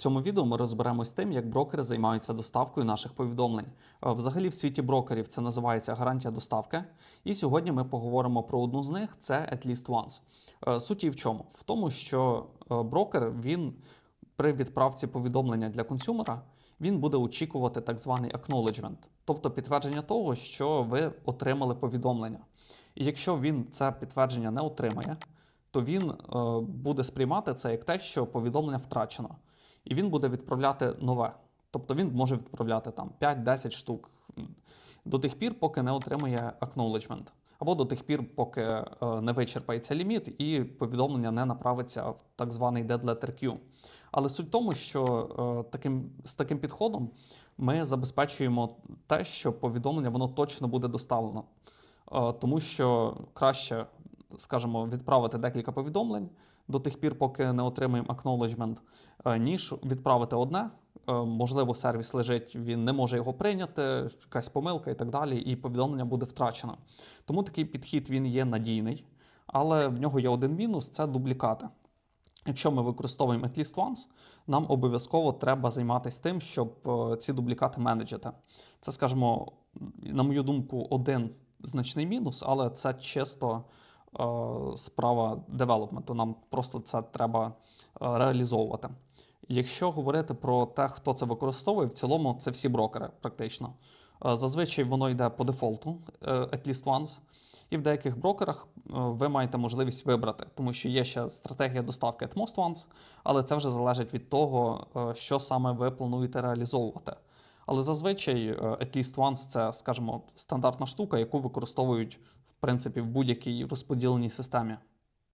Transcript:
Цьому відео ми розберемось тим, як брокери займаються доставкою наших повідомлень. Е, Взагалі, в світі брокерів це називається гарантія доставки. І сьогодні ми поговоримо про одну з них це At Least Once. Е, Суть її в чому? В тому, що е, брокер він при відправці повідомлення для консюмера він буде очікувати так званий acknowledgement, тобто підтвердження того, що ви отримали повідомлення. І якщо він це підтвердження не отримає, то він буде сприймати це як те, що повідомлення втрачено, і він буде відправляти нове. Тобто він може відправляти там 5-10 штук до тих пір, поки не отримає acknowledgement. Або до тих пір, поки е, не вичерпається ліміт і повідомлення не направиться в так званий dead letter queue. Але суть в тому, що е, таким, з таким підходом ми забезпечуємо те, що повідомлення воно точно буде доставлено. Е, тому що краще, скажімо, відправити декілька повідомлень до тих пір, поки не отримаємо acknowledgement, е, ніж відправити одне. Е, Можливо, сервіс лежить, він не може його прийняти, якась помилка і так далі, і повідомлення буде втрачено. Тому такий підхід він є надійний, але в нього є один мінус це дублікати. Якщо ми використовуємо at least once, нам обов'язково треба займатися тим, щоб е, ці дублікати менеджити. Це, скажімо, на мою думку, один значний мінус, але це чисто справа девелопменту. Нам просто це треба е, реалізовувати. Якщо говорити про те, хто це використовує, в цілому це всі брокери, практично. Е, Зазвичай воно йде по дефолту, е, at least once. І в деяких брокерах е, ви маєте можливість вибрати, тому що є ще стратегія доставки at most once, але це вже залежить від того, е, що саме ви плануєте реалізовувати. Але зазвичай е, at least once це, скажімо, стандартна штука, яку використовують в принципі в будь-якій розподіленій системі.